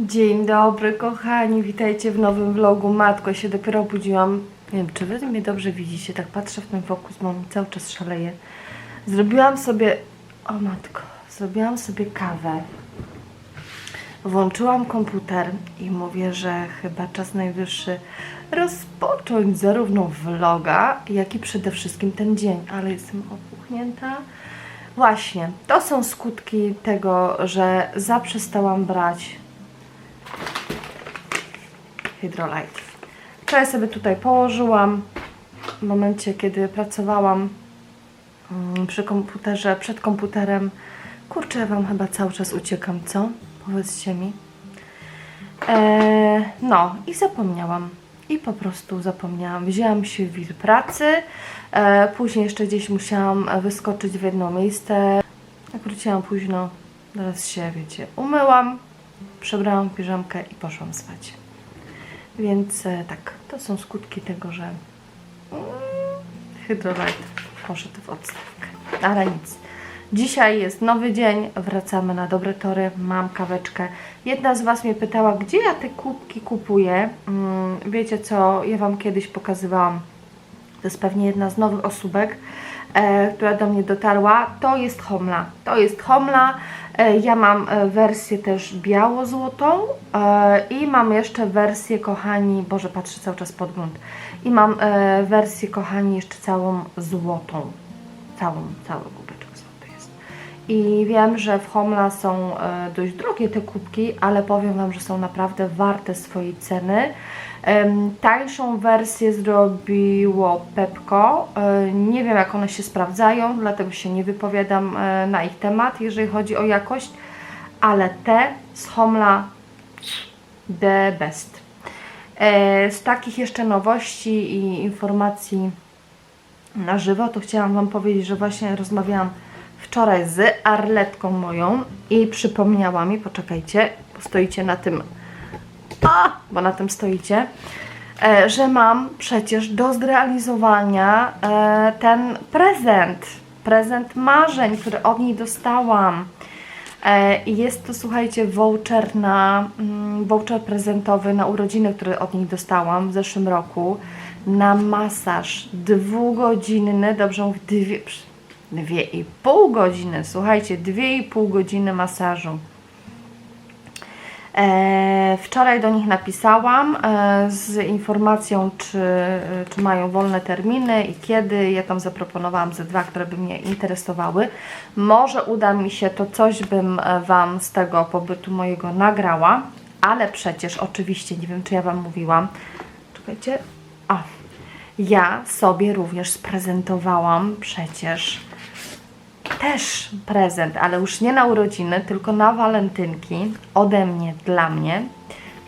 Dzień dobry kochani, witajcie w nowym vlogu. Matko, się dopiero obudziłam. Nie wiem, czy wy mnie dobrze widzicie, tak patrzę w ten fokus, bo mi cały czas szaleje. Zrobiłam sobie, o matko, zrobiłam sobie kawę. Włączyłam komputer i mówię, że chyba czas najwyższy rozpocząć zarówno vloga, jak i przede wszystkim ten dzień, ale jestem opuchnięta. Właśnie, to są skutki tego, że zaprzestałam brać Hydrolite. Wczoraj sobie tutaj położyłam w momencie, kiedy pracowałam mm, przy komputerze, przed komputerem. Kurczę, Wam chyba cały czas uciekam, co? Powiedzcie mi. Eee, no i zapomniałam. I po prostu zapomniałam. Wzięłam się w wir pracy. E, później jeszcze gdzieś musiałam wyskoczyć w jedno miejsce. Jak wróciłam późno, teraz się, wiecie, umyłam, przebrałam piżamkę i poszłam spać. Więc e, tak, to są skutki tego, że mm, hydrolite poszedł w odstawkę. Ale nic. Dzisiaj jest nowy dzień, wracamy na dobre tory, mam kaweczkę. Jedna z Was mnie pytała, gdzie ja te kubki kupuję. Mm, wiecie co, ja Wam kiedyś pokazywałam. To jest pewnie jedna z nowych osóbek, e, która do mnie dotarła. To jest Homla. To jest Homla. E, ja mam e, wersję też biało-złotą e, i mam jeszcze wersję, kochani, Boże, patrzę cały czas pod grunt. I mam e, wersję, kochani, jeszcze całą złotą. Całą, cały kubeczek złoty jest. I wiem, że w Homla są e, dość drogie te kubki, ale powiem Wam, że są naprawdę warte swojej ceny. Tańszą wersję zrobiło Pepko. E, Nie wiem, jak one się sprawdzają, dlatego się nie wypowiadam e, na ich temat, jeżeli chodzi o jakość, ale te z Homla the best. E, Z takich jeszcze nowości i informacji na żywo, to chciałam Wam powiedzieć, że właśnie rozmawiałam wczoraj z Arletką moją i przypomniała mi, poczekajcie, stoicie na tym a, bo na tym stoicie, e, że mam przecież do zrealizowania e, ten prezent, prezent marzeń, który od niej dostałam. E, jest to, słuchajcie, voucher na mm, voucher prezentowy na urodziny, który od niej dostałam w zeszłym roku na masaż dwugodzinny, dobrze mówię, dwie, dwie i pół godziny, słuchajcie, dwie i pół godziny masażu. E, wczoraj do nich napisałam e, z informacją, czy, czy mają wolne terminy i kiedy. Ja tam zaproponowałam ze dwa, które by mnie interesowały. Może uda mi się, to coś bym e, Wam z tego pobytu mojego nagrała, ale przecież oczywiście, nie wiem czy ja Wam mówiłam, czekajcie, o, ja sobie również sprezentowałam przecież też prezent, ale już nie na urodziny, tylko na walentynki ode mnie, dla mnie.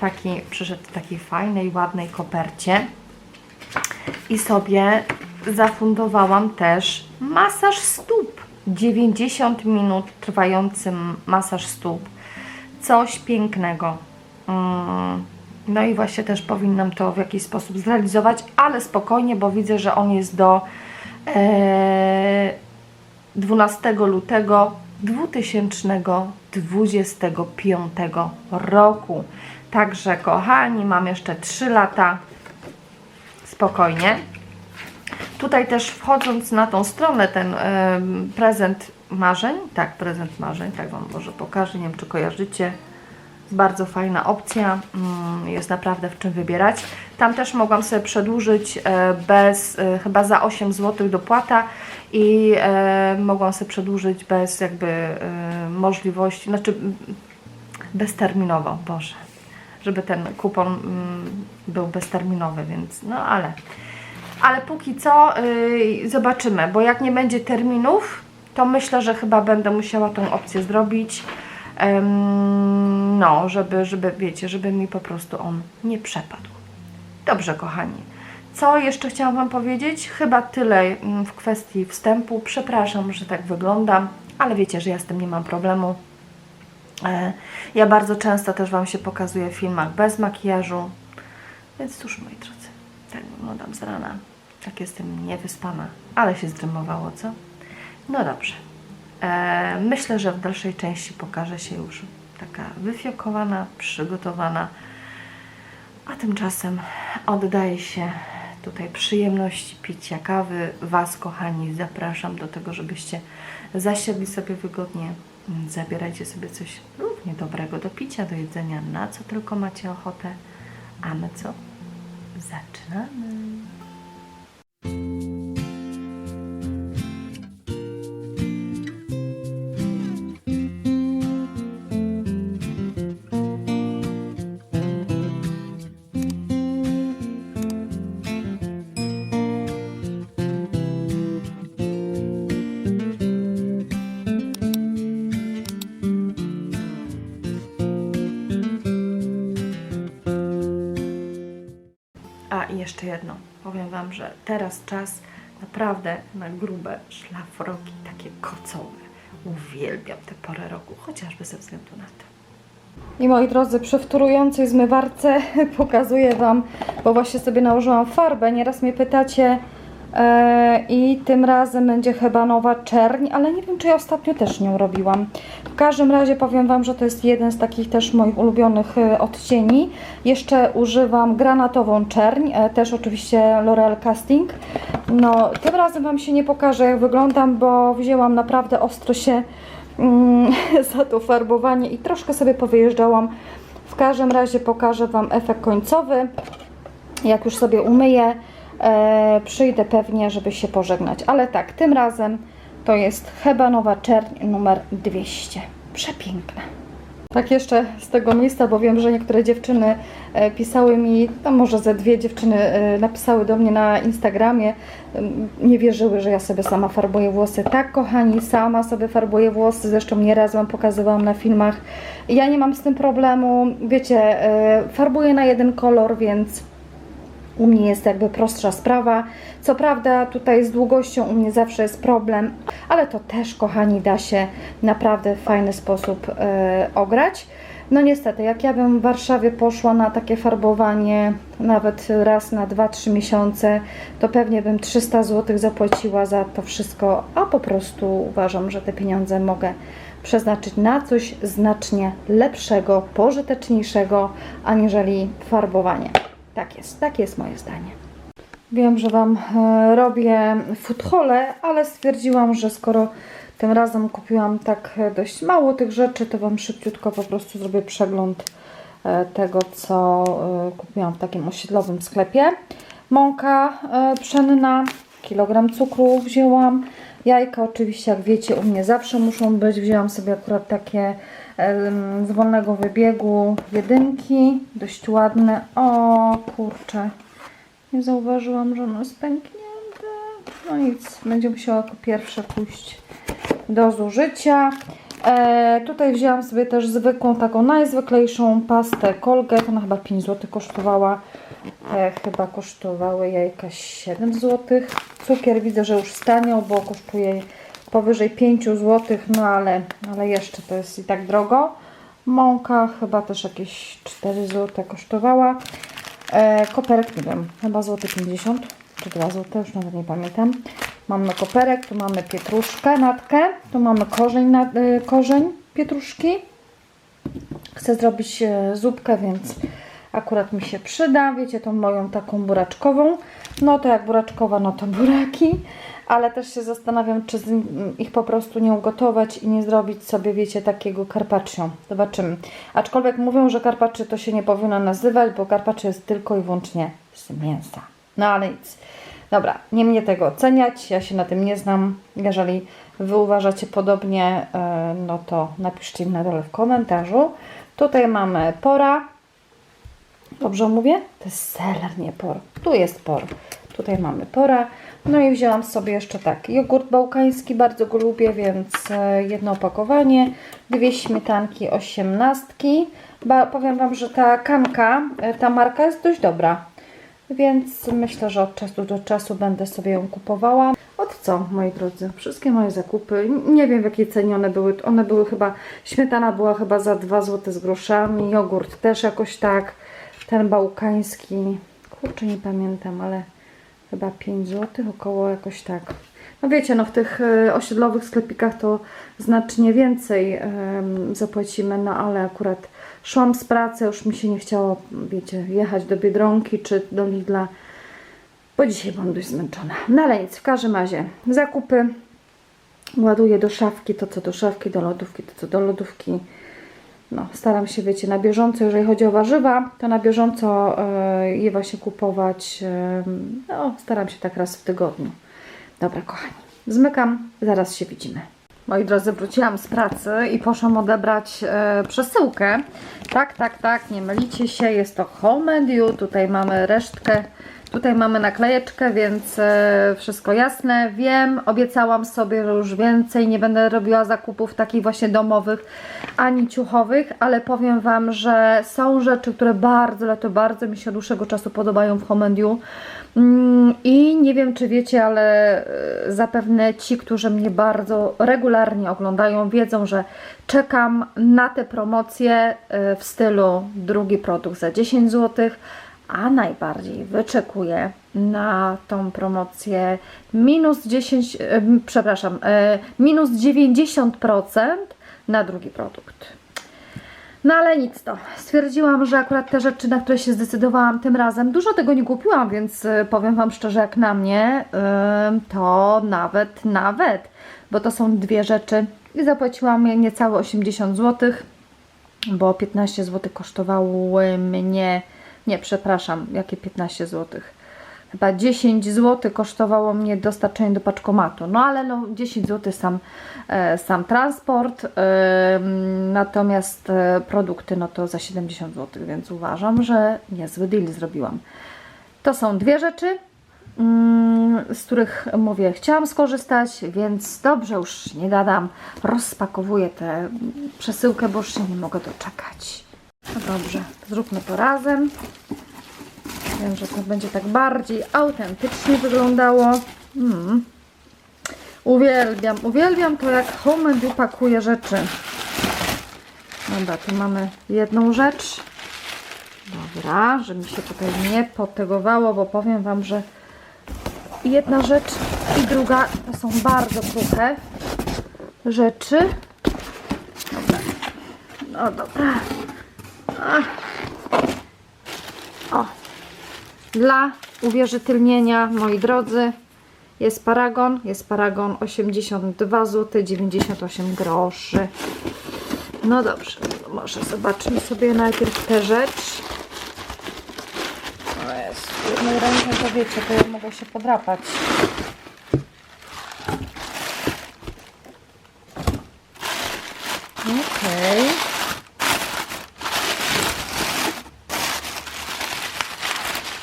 Taki przyszedł w takiej fajnej, ładnej kopercie. I sobie zafundowałam też masaż stóp. 90 minut trwający masaż stóp. Coś pięknego. Mm. No i właśnie też powinnam to w jakiś sposób zrealizować, ale spokojnie, bo widzę, że on jest do e, 12 lutego 2025 roku. Także kochani, mam jeszcze 3 lata spokojnie. Tutaj też wchodząc na tą stronę, ten prezent marzeń, tak, prezent marzeń, tak Wam może pokażę, nie wiem czy kojarzycie. Bardzo fajna opcja, mm, jest naprawdę w czym wybierać. Tam też mogłam sobie przedłużyć e, bez, e, chyba za 8 zł dopłata i e, mogłam sobie przedłużyć bez jakby możliwości, znaczy mm, bezterminowo, Boże, żeby ten kupon mm, był bezterminowy, więc no ale, ale póki co y, zobaczymy, bo jak nie będzie terminów, to myślę, że chyba będę musiała tą opcję zrobić, no, żeby, żeby, wiecie, żeby mi po prostu on nie przepadł. Dobrze, kochani. Co jeszcze chciałam Wam powiedzieć? Chyba tyle mm, w kwestii wstępu. Przepraszam, że tak wyglądam, ale wiecie, że ja z tym nie mam problemu. E, Ja bardzo często też Wam się pokazuję w filmach bez makijażu, więc cóż, moi drodzy, tak wyglądam z rana. Tak jestem niewyspana, ale się zdrymowało, co? No dobrze. E, Myślę, że w dalszej części pokaże się już taka wyfiokowana, przygotowana. A tymczasem oddaję się tutaj przyjemności picia kawy. Was, kochani, zapraszam do tego, żebyście zasiedli sobie wygodnie. Zabierajcie sobie coś równie dobrego do picia, do jedzenia, na co tylko macie ochotę. A my co? Zaczynamy. A i jeszcze jedno. Powiem Wam, że teraz czas naprawdę na grube szlafroki, takie kocowe. Uwielbiam tę porę roku, chociażby ze względu na to. I moi drodzy, przy wtórującej zmywarce pokazuję Wam, bo właśnie sobie nałożyłam farbę. Nieraz mnie pytacie i tym razem będzie chyba nowa czerń, ale nie wiem, czy ja ostatnio też nią robiłam. W każdym razie powiem Wam, że to jest jeden z takich też moich ulubionych e, odcieni. Jeszcze używam granatową czerń, e, też oczywiście L'Oreal Casting. No, tym razem Wam się nie pokażę, jak wyglądam, bo wzięłam naprawdę ostro się mm, za to farbowanie i troszkę sobie powyjeżdżałam. W każdym razie pokażę Wam efekt końcowy. Jak już sobie umyję, e, przyjdę pewnie, żeby się pożegnać. Ale tak, tym razem to jest hebanowa czerń numer 200. Przepiękna. Tak jeszcze z tego miejsca, bo wiem, że niektóre dziewczyny e, pisały mi, no może ze dwie dziewczyny e, napisały do mnie na Instagramie, nie wierzyły, że ja sobie sama farbuję włosy. Tak, kochani, sama sobie farbuję włosy, zresztą nieraz Wam pokazywałam na filmach. Ja nie mam z tym problemu, wiecie, e, farbuję na jeden kolor, więc u mnie jest jakby prostsza sprawa. Co prawda tutaj z długością u mnie zawsze jest problem, ale to też, kochani, da się naprawdę w fajny sposób e, ograć. No niestety, jak ja bym w Warszawie poszła na takie farbowanie nawet raz na 2-3 miesiące, to pewnie bym 300 zł zapłaciła za to wszystko, a po prostu uważam, że te pieniądze mogę przeznaczyć na coś znacznie lepszego, pożyteczniejszego, aniżeli farbowanie. Tak jest, takie jest moje zdanie. Wiem, że Wam e, robię futhole, ale stwierdziłam, że skoro tym razem kupiłam tak e, dość mało tych rzeczy, to Wam szybciutko po prostu zrobię przegląd e, tego, co kupiłam w takim osiedlowym sklepie. Mąka pszenna, kilogram cukru wzięłam. Jajka oczywiście, jak wiecie, u mnie zawsze muszą być. Wzięłam sobie akurat takie z wolnego wybiegu jedynki, dość ładne. O kurczę, nie zauważyłam, że ono jest pęknięte. No nic, będzie musiała jako pierwsze pójść do zużycia. E, tutaj wzięłam sobie też zwykłą, taką najzwyklejszą pastę Colgate. Ona chyba 5 zł kosztowała. E, chyba kosztowały jajka 7 zł. Cukier widzę, że już staniał, bo kosztuje powyżej 5 zł, no ale, ale jeszcze to jest i tak drogo. Mąka chyba też jakieś 4 zł kosztowała. E, koperek, nie wiem, chyba złoty 50 czy 2 zł, już nawet nie pamiętam. Mamy koperek, tu mamy pietruszkę, natkę, tu mamy korzeń, na, e, korzeń pietruszki. Chcę zrobić e, zupkę, więc akurat mi się przyda. Wiecie, tą moją taką buraczkową. No to jak buraczkowa, no to buraki. Ale też się zastanawiam, czy z, ich po prostu nie ugotować i nie zrobić sobie, wiecie, takiego carpaccio. Zobaczymy. Aczkolwiek mówią, że carpaccio to się nie powinno nazywać, bo carpaccio jest tylko i wyłącznie z mięsa. No ale nic. Dobra, nie mnie tego oceniać, ja się na tym nie znam. Jeżeli Wy uważacie podobnie, e, no to napiszcie mi na dole w komentarzu. Tutaj mamy pora. Dobrze mówię? To jest seler, nie por. Tu jest por. Tutaj mamy pora. No i wzięłam sobie jeszcze tak, jogurt bałkański, bardzo go lubię, więc e, jedno opakowanie, dwie śmietanki osiemnastki. Ba, powiem Wam, że ta kanka, e, ta marka jest dość dobra. Więc myślę, że od czasu do czasu będę sobie ją kupowała. Od co, moi drodzy? Wszystkie moje zakupy, nie wiem w jakiej cenie one były. One były chyba, śmietana była chyba za 2 zł z groszami, jogurt też jakoś tak. Ten bałkański, kurczę nie pamiętam, ale chyba 5 zł, około jakoś tak. No wiecie, no w tych e, osiedlowych sklepikach to znacznie więcej zapłacimy, no ale akurat szłam z pracy, już mi się nie chciało, wiecie, jechać do Biedronki czy do Lidla, bo dzisiaj byłam dość zmęczona. No ale nic, w każdym razie zakupy ładuję do szafki, to co do szafki, do lodówki, to co do lodówki. No, staram się, wiecie, na bieżąco, jeżeli chodzi o warzywa, to na bieżąco e, je właśnie kupować. no, staram się tak raz w tygodniu. Dobra, kochani, zmykam, zaraz się widzimy. Moi drodzy, wróciłam z pracy i poszłam odebrać e, przesyłkę. Tak, tak, tak, nie mylicie się, jest to Home You. Tutaj mamy resztkę, tutaj mamy naklejeczkę, więc e, wszystko jasne. Wiem, obiecałam sobie, że już więcej nie będę robiła zakupów takich właśnie domowych ani ciuchowych, ale powiem Wam, że są rzeczy, które bardzo, ale to bardzo mi się od dłuższego czasu podobają w Home. Mm, I nie wiem, czy wiecie, ale e, zapewne ci, którzy mnie bardzo regularnie oglądają, wiedzą, że czekam na te promocje e, w stylu drugi produkt za 10 zł, a najbardziej wyczekuję na tą promocję minus 10, e, przepraszam, e, minus 90% na drugi produkt. No ale nic to. Stwierdziłam, że akurat te rzeczy, na które się zdecydowałam tym razem, dużo tego nie kupiłam, więc y, powiem Wam szczerze, jak na mnie, to nawet, nawet, bo to są dwie rzeczy i zapłaciłam je niecałe 80 zł, bo 15 zł kosztowały mnie, nie, przepraszam, jakie 15 zł? Chyba 10 zł kosztowało mnie dostarczenie do paczkomatu. No ale no 10 zł sam, e, sam transport, e, natomiast e, produkty no to za 70 zł, więc uważam, że niezły deal zrobiłam. To są dwie rzeczy, mm, z których mówię, chciałam skorzystać, więc dobrze, już nie gadam, rozpakowuję tę przesyłkę, bo już się nie mogę doczekać. No dobrze, zróbmy to razem. Wiem, że to będzie tak bardziej autentycznie wyglądało. Mm. Uwielbiam, uwielbiam to jak Home and You pakuje rzeczy. Dobra, tu mamy jedną rzecz. Dobra, że mi się tutaj nie potegowało, bo powiem Wam, że jedna rzecz i druga to są bardzo kruche rzeczy. Dobra. No dobra. O, dla uwierzytelnienia, moi drodzy, jest paragon. Jest paragon 82 zł 98 groszy. No dobrze, to może zobaczmy sobie najpierw tę rzecz. O jest, jedną ręką to wiecie, to ja mogę się podrapać. Okej.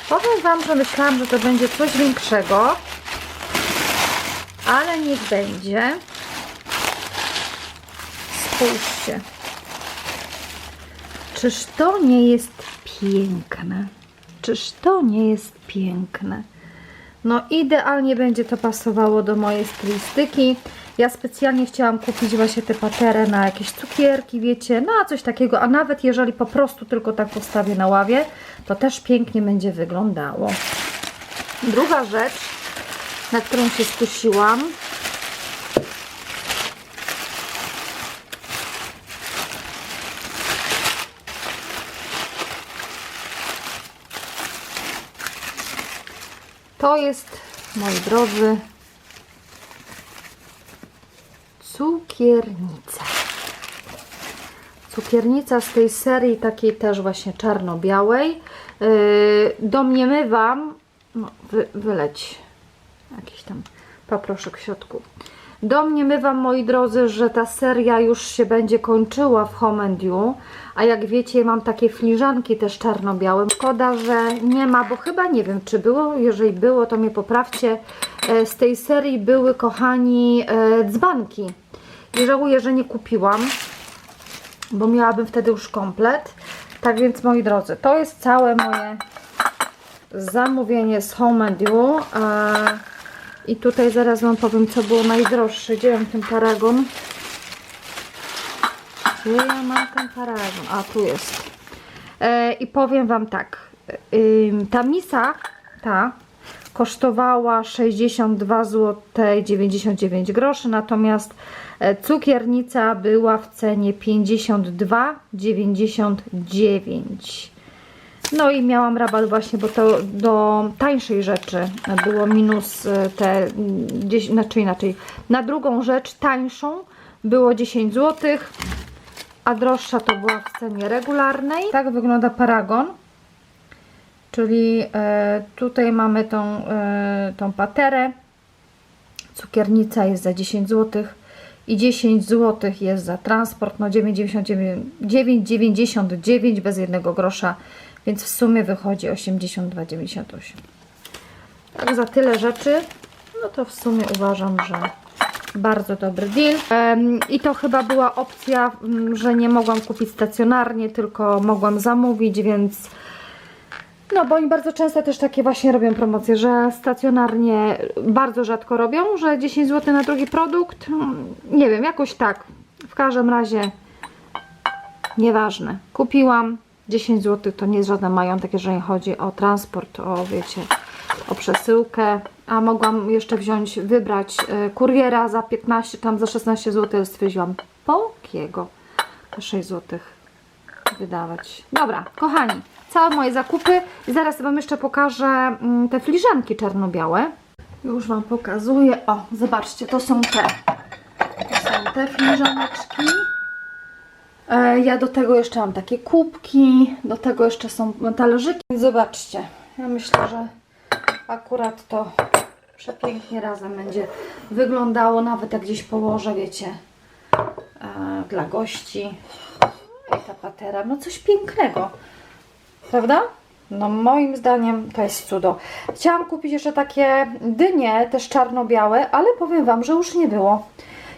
Powiem Wam, że myślałam, że to będzie coś większego, ale niech będzie. Spójrzcie. Czyż to nie jest piękne? Czyż to nie jest piękne? No idealnie będzie to pasowało do mojej stylistyki. Ja specjalnie chciałam kupić właśnie te paterę na jakieś cukierki, wiecie, na coś takiego, a nawet jeżeli po prostu tylko tak postawię na ławie, to też pięknie będzie wyglądało. Druga rzecz, na którą się skusiłam, to jest, moi drodzy, cukiernica. Cukiernica z tej serii takiej też właśnie czarno-białej. Yy, domniemywam, no, wy, wyleć jakiś tam paproszek w środku. Domniemywam, moi drodzy, że ta seria już się będzie kończyła w Home You, a jak wiecie, mam takie filiżanki też czarno-białe. Szkoda, że nie ma, bo chyba nie wiem, czy było, jeżeli było, to mnie poprawcie. E, Z tej serii były, kochani, e, dzbanki. I żałuję, że nie kupiłam, bo miałabym wtedy już komplet. Tak więc, moi drodzy, to jest całe moje zamówienie z Home and You. I tutaj zaraz Wam powiem, co było najdroższe. Gdzie mam ten paragon? Gdzie ja mam ten paragon? A, tu jest. E, I powiem Wam tak. Ta misa, ta, kosztowała 62 zł 99 groszy, natomiast cukiernica była w cenie 52,99. No i miałam rabat właśnie, bo to do tańszej rzeczy było minus e, te, mm, 10, znaczy inaczej, na drugą rzecz tańszą było 10 zł, a droższa to była w cenie regularnej. Tak wygląda paragon. Czyli e, tutaj mamy tą, e, tą paterę. Cukiernica jest za 10 zł i 10 zł jest za transport. No 9,99 9,99 bez jednego grosza, więc w sumie wychodzi 82,98. Tak za tyle rzeczy, no to w sumie uważam, że bardzo dobry deal. I to chyba była opcja, mm, że nie mogłam kupić stacjonarnie, tylko mogłam zamówić, więc no, bo oni bardzo często też takie właśnie robią promocje, że stacjonarnie bardzo rzadko robią, że 10 zł na drugi produkt. Mm, Nie wiem, jakoś tak. W każdym razie nieważne. Kupiłam 10 zł, to nie jest żaden majątek, jeżeli chodzi o transport, o wiecie, o przesyłkę. A mogłam jeszcze wziąć, wybrać e, kuriera za 15, tam za 16 zł, ale stwierdziłam, po kiego? Te 6 zł wydawać. Dobra, kochani, całe moje zakupy zaraz Wam jeszcze pokażę mm, te filiżanki czarno-białe. Już Wam pokazuję. O, zobaczcie, to są te. To są te filiżaneczki. E, ja do tego jeszcze mam takie kubki, do tego jeszcze są talerzyki. Zobaczcie, ja myślę, że akurat to przepięknie razem będzie wyglądało, nawet jak gdzieś położę, wiecie, e, dla gości. I ta patera, no coś pięknego. Prawda? No moim zdaniem to jest cudo. Chciałam kupić jeszcze takie dynie, też czarno-białe, ale powiem Wam, że już nie było.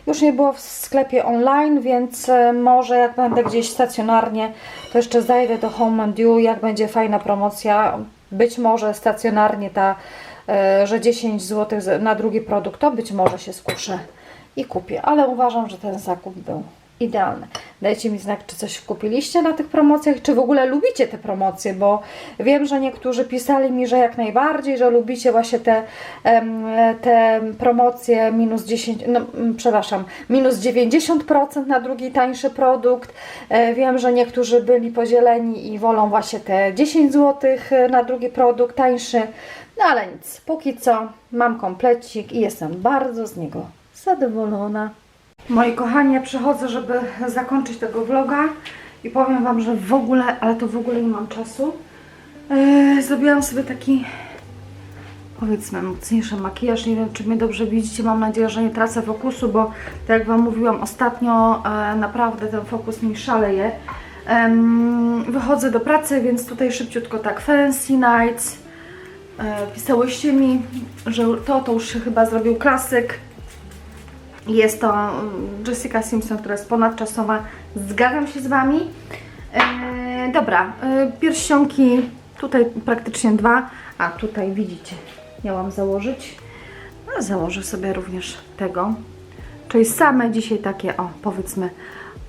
Już nie było w sklepie online, więc e, może jak będę gdzieś stacjonarnie, to jeszcze zajdę do Home and You, jak będzie fajna promocja. Być może stacjonarnie ta, e, że 10 zł na drugi produkt, to być może się skuszę i kupię. Ale uważam, że ten zakup był idealny. Dajcie mi znak, czy coś kupiliście na tych promocjach, czy w ogóle lubicie te promocje, bo wiem, że niektórzy pisali mi, że jak najbardziej, że lubicie właśnie te, te promocje minus 10, no mm, przepraszam, minus 90% na drugi tańszy produkt. E, Wiem, że niektórzy byli podzieleni i wolą właśnie te 10 zł na drugi produkt tańszy, no ale nic, póki co mam komplecik i jestem bardzo z niego zadowolona. Moi kochani, ja przychodzę, żeby zakończyć tego vloga i powiem Wam, że w ogóle, ale to w ogóle nie mam czasu. Yy, zrobiłam sobie taki, powiedzmy, mocniejszy makijaż. Nie wiem, czy mnie dobrze widzicie. Mam nadzieję, że nie tracę fokusu, bo tak jak Wam mówiłam ostatnio, e, naprawdę ten fokus mi szaleje. Em, wychodzę do pracy, więc tutaj szybciutko tak Fancy Nights. E, pisałyście mi, że to, to już się chyba zrobił klasyk. Jest to Jessica Simpson, która jest ponadczasowa. Zgadzam się z Wami. E, dobra, e, pierścionki tutaj praktycznie dwa, a tutaj widzicie, miałam założyć. No, założę sobie również tego. Czyli same dzisiaj takie, o powiedzmy,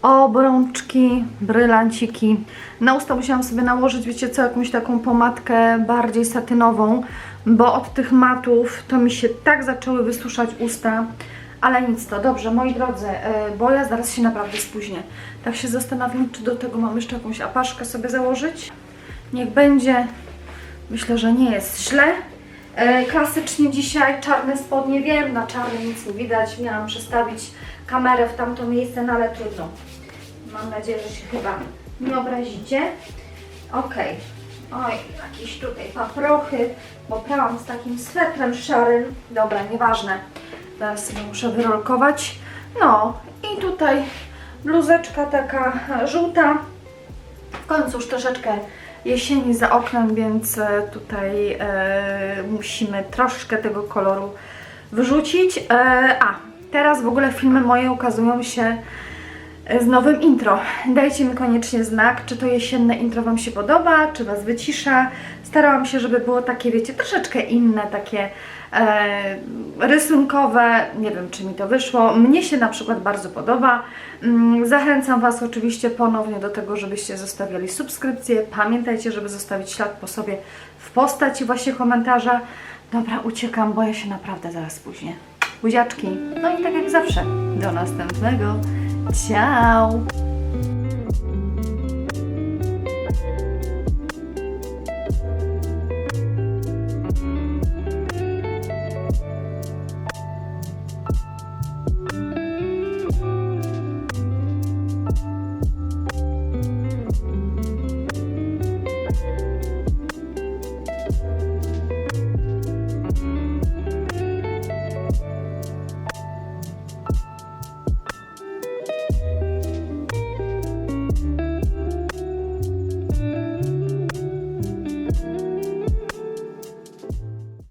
obrączki, brylanciki. Na usta musiałam sobie nałożyć, wiecie co, jakąś taką pomadkę bardziej satynową, bo od tych matów to mi się tak zaczęły wysuszać usta. Ale nic to, dobrze, moi drodzy, yy, bo ja zaraz się naprawdę spóźnię. Tak się zastanawiam, czy do tego mam jeszcze jakąś apaszkę sobie założyć. Niech będzie. Myślę, że nie jest źle. E, klasycznie dzisiaj czarne spodnie, wiem, na czarne nic nie widać. Miałam przestawić kamerę w tamto miejsce, no ale trudno. Mam nadzieję, że się chyba nie obrazicie. Ok. Oj, jakieś tutaj paprochy, bo prałam z takim swetrem szarym. Dobra, nieważne. Zaraz sobie muszę wyrolkować. No i tutaj bluzeczka taka żółta. W końcu już troszeczkę jesieni za oknem, więc e, tutaj e, musimy troszkę tego koloru wyrzucić. E, a, teraz w ogóle filmy moje ukazują się z nowym intro. Dajcie mi koniecznie znak, czy to jesienne intro Wam się podoba, czy Was wycisza. Starałam się, żeby było takie, wiecie, troszeczkę inne, takie e, rysunkowe. Nie wiem, czy mi to wyszło. Mnie się na przykład bardzo podoba. Mm, Zachęcam Was oczywiście ponownie do tego, żebyście zostawiali subskrypcję. Pamiętajcie, żeby zostawić ślad po sobie w postaci właśnie komentarza. Dobra, uciekam, bo ja się naprawdę zaraz spóźnię. Buziaczki. No i tak jak zawsze, do następnego. Ciao!